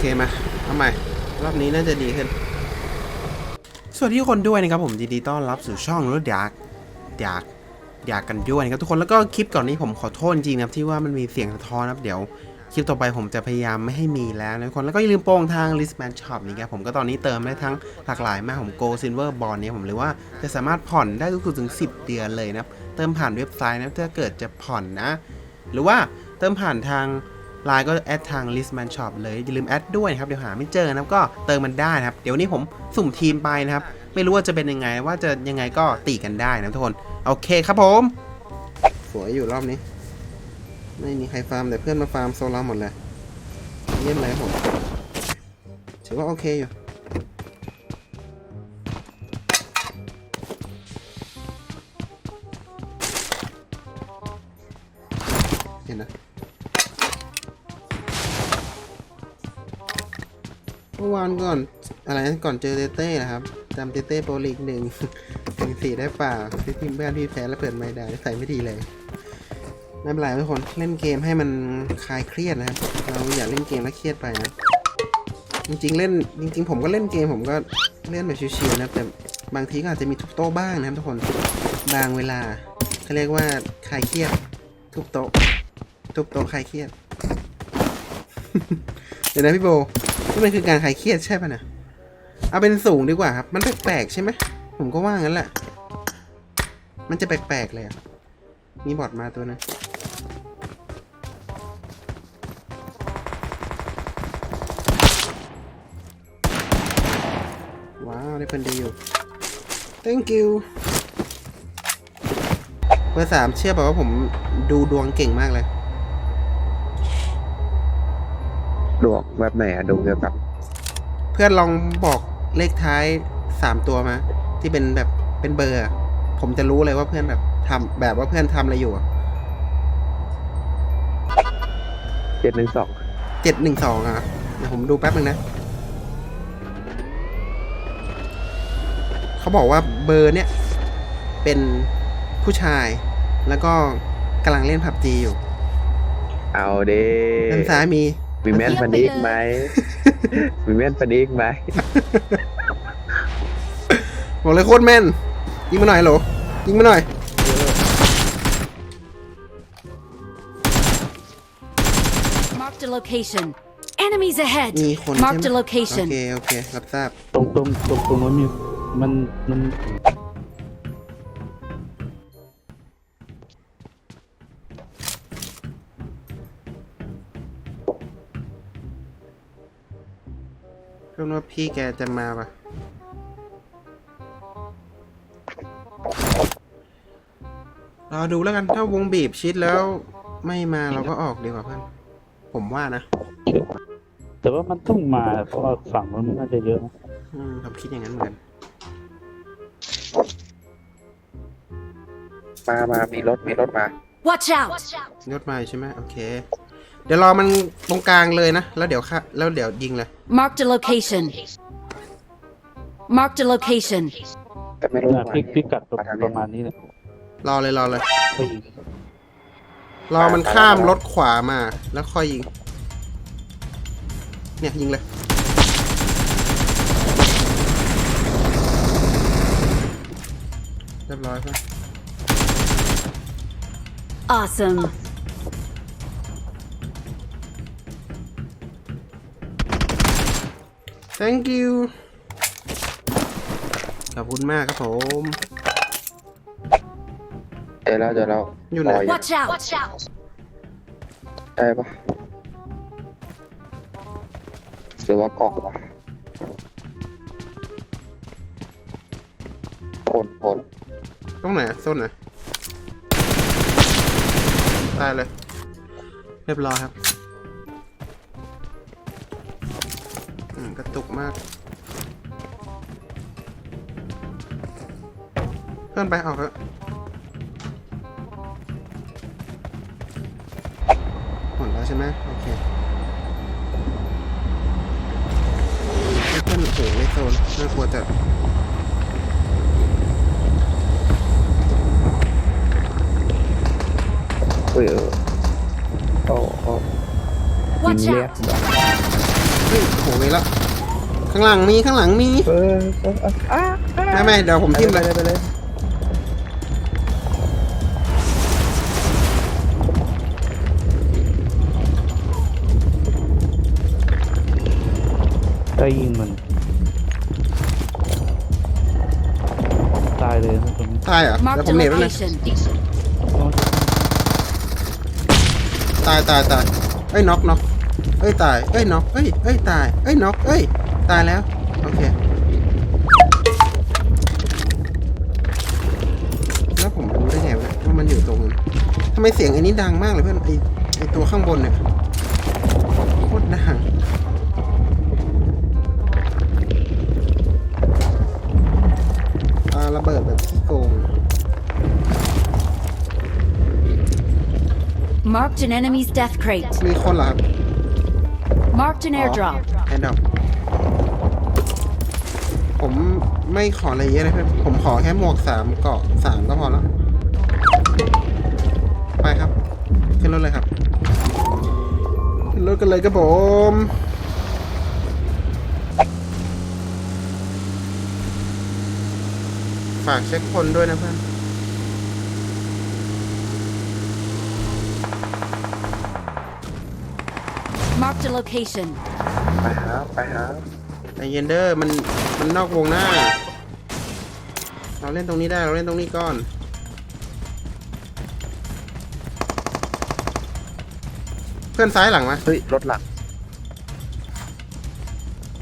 เคมาเอาใหม่ รอบนี้น่าจะดีขึ้น สวัสดีทุกคนด้วยนะครับผมยินดีต้อนรับสู่ช่องรถดักดักดักกันด้วยนะครับทุกคนแล้วก็คลิปก่อนนี้ผมขอโทษจริงนะครับที่ว่ามันมีเสียงสะท้อนนะครับเดี๋ยวคลิปต่อไปผมจะพยายามไม่ให้มีแล้วนะทุกคนแล้วก็อย่าลืมโป้งทาง Listman Shop นี่ครับผมก็ตอนนี้เติมได้ทั้งหลากหลายมากผม Gold Silver Bond เนี่ยผมหรือว่าจะสามารถผ่อนได้ทุกสุดถึง 10 เดือนเลยนะครับเติมผ่านเว็บไซต์นะถ้าเกิดจะผ่อนนะ หรือว่าเติมผ่านทาง ไลน์ก็แอดทาง Listman Shop เลย อย่าลืมแอดด้วยนะครับ เดี๋ยวหาไม่เจอนะครับ ก็เติมมันได้นะครับ เดี๋ยวนี้ผมสุ่มทีมไปนะครับ ไม่รู้ว่าจะเป็นยังไง ว่าจะยังไงก็ตีกันได้นะทุกคน โอเคครับผม สวยอยู่รอบนี้ ไม่มีใครฟาร์มแต่เพื่อนมาฟาร์มโซลาหมดเลย เยี่ยมเลยผมถือว่าโอเคอยู่เห็นนะ เมื่อวานก่อนอะไรนะก่อนเจอเต้เต้นะครับจำเต้เต้โปรลีกหนึ่งหนึ่งสี่ได้เปล่าพี่ทีมเพื่อนพี่แพ้แล้วเปิดไม่ได้ใส่ไม่ดีเลยไม่เป็นไรทุกคนเล่นเกมให้มันคลายเครียดนะครับ เราอย่าเล่นเกมแล้วเครียดไปนะจริงๆเล่นจริง ๆ ผมก็เล่นเกมผมก็เล่นแบบชิวๆนะแต่บางทีก็อาจจะมีทุบโต๊ะบ้างนะครับทุกคนบางเวลาเขาเรียกว่าคลายเครียด ทุบโต๊ะทุบโต๊ะคลายเครียดเดี๋ยวนะพี่โบ นี่มันคือการคลายเครียดใช่ป่ะนะเอาเป็นสูงดีกว่าครับ มันแปลกๆใช่ไหม ผมก็ว่างั้นแหละ มันจะแปลกๆเลยอะมีบอทมาตัวนึงว้าว ได้เพิ่นดีอยู่ thank you เบอร์สามเชื่อป่ะว่าผมดูดวงเก่งมากเลย ดวงแบบไหนอะดวงเกี่ยวกับ เพื่อนลองบอกเลขท้ายสามตัวมา ที่เป็นแบบเป็นเบอร์อะผมจะรู้เลยว่าเพื่อนแบบทำแบบว่าเพื่อนทำอะไรอยู่เจ็ดหนึ่งสองเจ็ดหนึ่งสองอะเดี๋ยวผมดูแป๊บนึงนะ เขาบอกว่าเบอร์เนี้ยเป็นผู้ชาย แล้วก็กำลังเล่นผับจีอยู่เอาเด้ด้านซ้ายมี มีแม่นพันอีกไหมมีแม่นพันอีกไหมบอกเลยโคตรแม่น ยิงมาหน่อยโหลยิงมาหน่อย Marked a location. Enemies ahead. มีคนใช่ Marked ไห a มโอ location. เค โอเค รับทราบ ตรงตรงตรงตรงนั้นมีมันมัน เพื่อนว่าพี่แกจะมาปะรอดูแล้วกัน ถ้าวงบีบชิดแล้วไม่มาเราก็ออกดีกว่าเพื่อน ผมว่านะ แต่ว่ามันต้องมาเพราะว่าฝั่งมันน่าจะเยอะนะอืมผมคิดอย่างนั้นเหมือนกัน มามามีรถ มีรถมา Watch out! ยศมาใช่ไหมโอเคเดี๋ยวรอมันตรงกลางเลยนะ แล้วเดี๋ยวค่ะแล้วเดี๋ยวยิงเลย Marked a location. Marked a location. แต่ไม่รู้น่ะมาพิกพิกัดมาทางปนี้ระมาณนี้เลยรอเลยรอเลยก็ยิงรอมันข้ามรถขวามา แล้วค่อยยิง เนี่ยยิงเลย เรียบร้อยเพื่อน Awesome. Thank you ขอบคุณมากครับผม เดี๋ยวเราเดี๋ยวเราอยู่ไหน ร Watch out! Watch out! ได้ปะหรือว่ากล่องวะผลผลตรงไหนอะโซนไหนตายเลย เรียบร้อยครับ กระตุกมาก เพื่อนไปออกเถอะหมดแล้วใช่ไหมโอเคให้เพื่อนโอ้โหในโซนน่ากลัวจัดเออโอ้โอ้ Watch ยิงเรียก out! เฮ้ยโหเวละ ข้างหลังมีข้างหลังมีเออเออเอออะอะไม่ไม่เดี๋ยวผมไปทิมเลเลยยไปเลยได้ยิงมัน ตายเลยนะตรงนี้ตายเหรอเดี๋ยว Marked ผ a มเน็ตแล้วนะ location. ตายตายตายเอ้ยน็อกน็อกเอ้ยตายเอ้ยน็อกเอ้ยเอ้ยตายเอ้ยน็อกเอ้ย ตายแล้ว โอเค แล้วผมรู้ได้ไงวะว่ามันอยู่ตรงนั้นทำไมเสียงไอ้นี้ดังมากเลยเพื่อนไอไอตัวข้างบนเนี่ยโคตรดังอ่าระเบิดแบบขี้โกง Marked an enemy's death crate. มีคนเหรอครับ Marked an airdrop. แอนดอป ผมไม่ขออะไรเยอะเลยเพื่อนผมขอแค่หมวกสามเกาะสามก็พอแล้ว ไปครับ ขึ้นรถเลยครับ ขึ้นรถกันเลยครับผมฝากเช็คคนด้วยนะเพื่อน Marked a location. ไปครับไปครับ ใจเย็นเด้อมันมันนอกวงหน้า เราเล่นตรงนี้ได้เราเล่นตรงนี้ก่อนเพื่อนซ้ายหลังมาเฮ้ยรถหลัก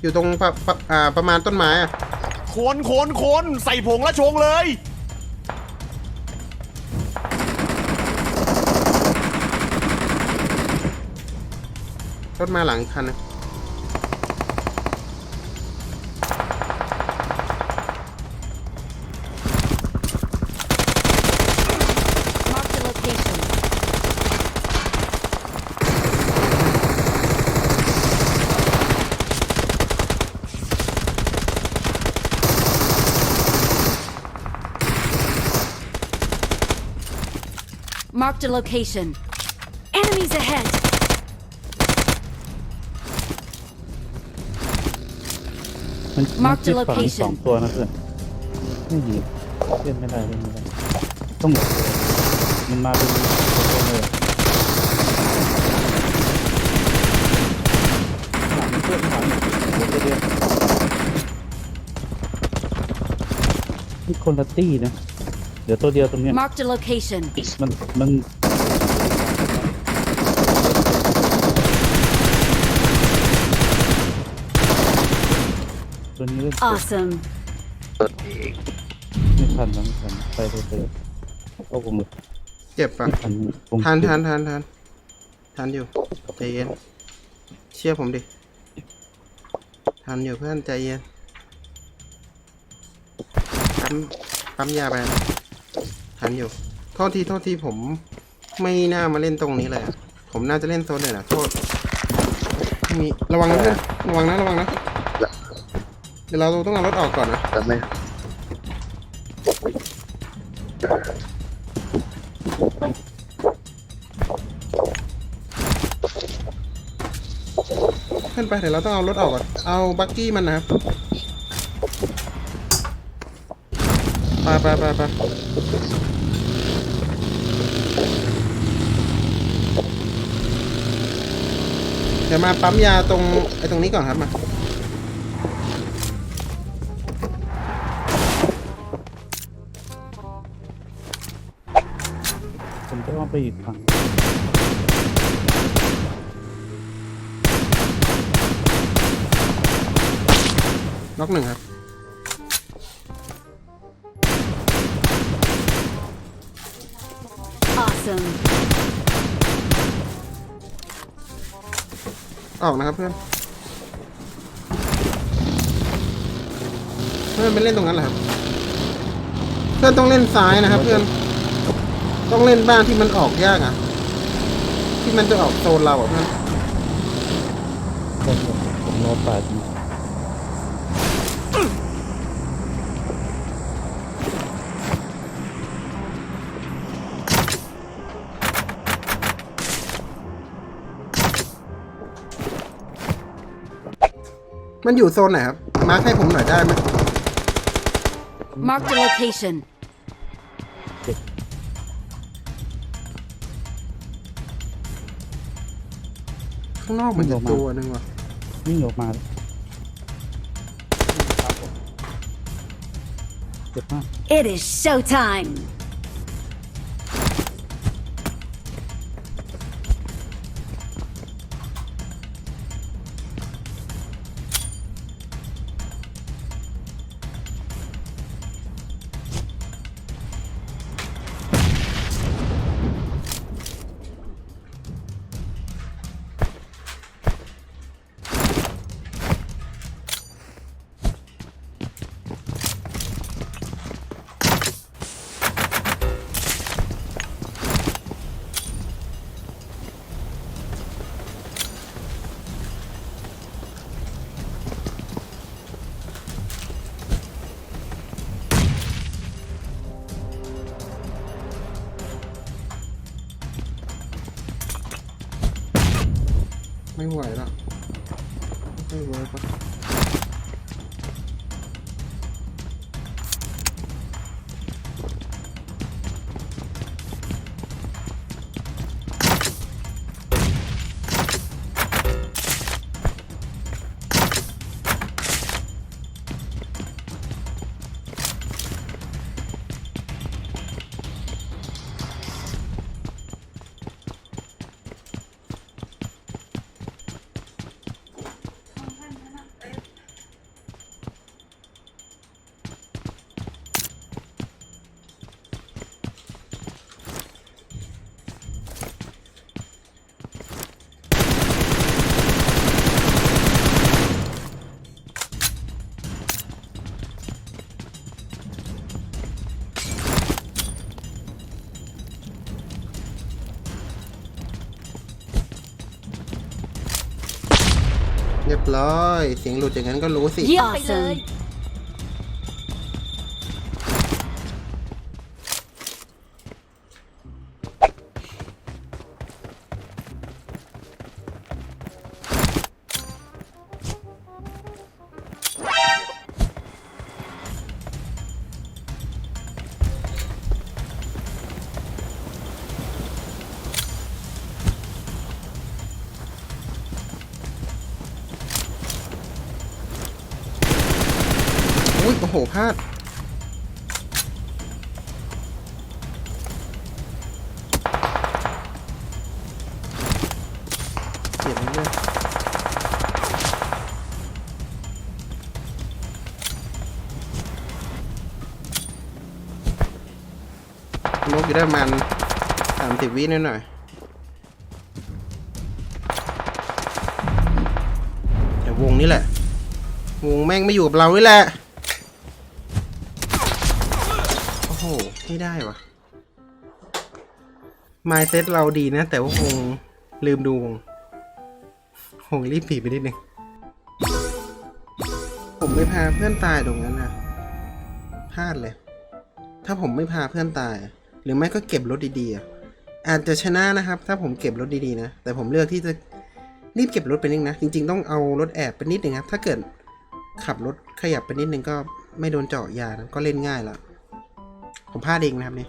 อยู่ตรงปะปะอ่าประมาณต้นไม้อะคนคนคนใส่ผงและชงเลย รถมาหลังอีกคันนึง Marked a location. มาร์ค a location. Enemies ahead. มัน Mark มัน the ติดฝั่ง location สองตัวนะเพื่อนไม่ยิงเล่นไม่ได้เล่นไม่ได้ต้องมันมาเป็นตัวเลยหลังเพื่อนหลังเดี๋ยวเดี๋ยวนี่คนละตี้นะ เดี๋ยวตัวเดียวตรงเนี้ย Marked a location. มันมันตัวนี้เล่น Awesome. รถเองไม่ทันแล้วไม่ทันไปเลยไปเลยโอ้โหมือเจ็บปะไม่ทันผมทันทันทันทันทันอยู่ใจเย็น เชื่อผมดิ ทันอยู่เพื่อนใจเย็นปั๊มปั๊มยาไป ทันอยู่ โทษทีโทษทีผมไม่น่ามาเล่นตรงนี้เลยอะผมน่าจะเล่นโซนเลยนะโทษ มีระวังนะเพื่อนระวังนะระวังนะ เดี๋ยวเราต้องเอารถออกก่อนนะ แต่ไม่ขึ้นไปเดี๋ยวเราต้องเอารถออกก่อน เอาบักกี้มันนะครับ ไปไปไปไปเดี๋ยวมาปั๊มยาตรงไอ้ตรงนี้ก่อนครับมาผมจะต้องไปอีกฝั่งล็อกหนึ่งครับ Awesome. ออกนะครับเพื่อนเพื่อนไปเล่นตรงนั้นเหรอครับ เพื่อนต้องเล่นซ้ายนะครับ เพื่อนต้องเล่นบ้านที่มันออกยากอะ ที่มันจะออกโซนเราอะเพื่อนผมผมรอปาด มันอยู่โซนไหนครับ มาร์คให้ผมหน่อยได้ไหม Marked a location. ข้างนอกมันจะตัวหนึงว่ะ วิ่งออกมาเจ็บมาก It is showtime. เรียบร้อย เสียงหลุดอย่างนั้นก็รู้สิ Awesome. อุ้ยโอ้ โหพลาดเก็บไว้เลยนกอยู่ได้มันสามสิบวินิดหน่อยแต่วงนี้แหละ วงแม่งไม่อยู่กับเรานี่แหละ โอ้โหไม่ได้วะมายเซตเราดีนะ แต่ว่าคงลืมดูวงคงรีบผีไปนิดนึง ผมไม่พาเพื่อนตายตรงนั้นนะพลาดเลย ถ้าผมไม่พาเพื่อนตาย หรือไม่ก็เก็บรถดีๆ อาจจะชนะนะครับ ถ้าผมเก็บรถดีๆนะ แต่ผมเลือกที่จะรีบเก็บรถไปนิดนะ จริง ๆ ต้องเอารถแอบไปนิดนึงครับ ถ้าเกิดขับรถขยับไปนิดนึงก็ไม่โดนเจาะยานะก็เล่นง่ายแล้ว ผมพลาดเองนะครับเนี่ย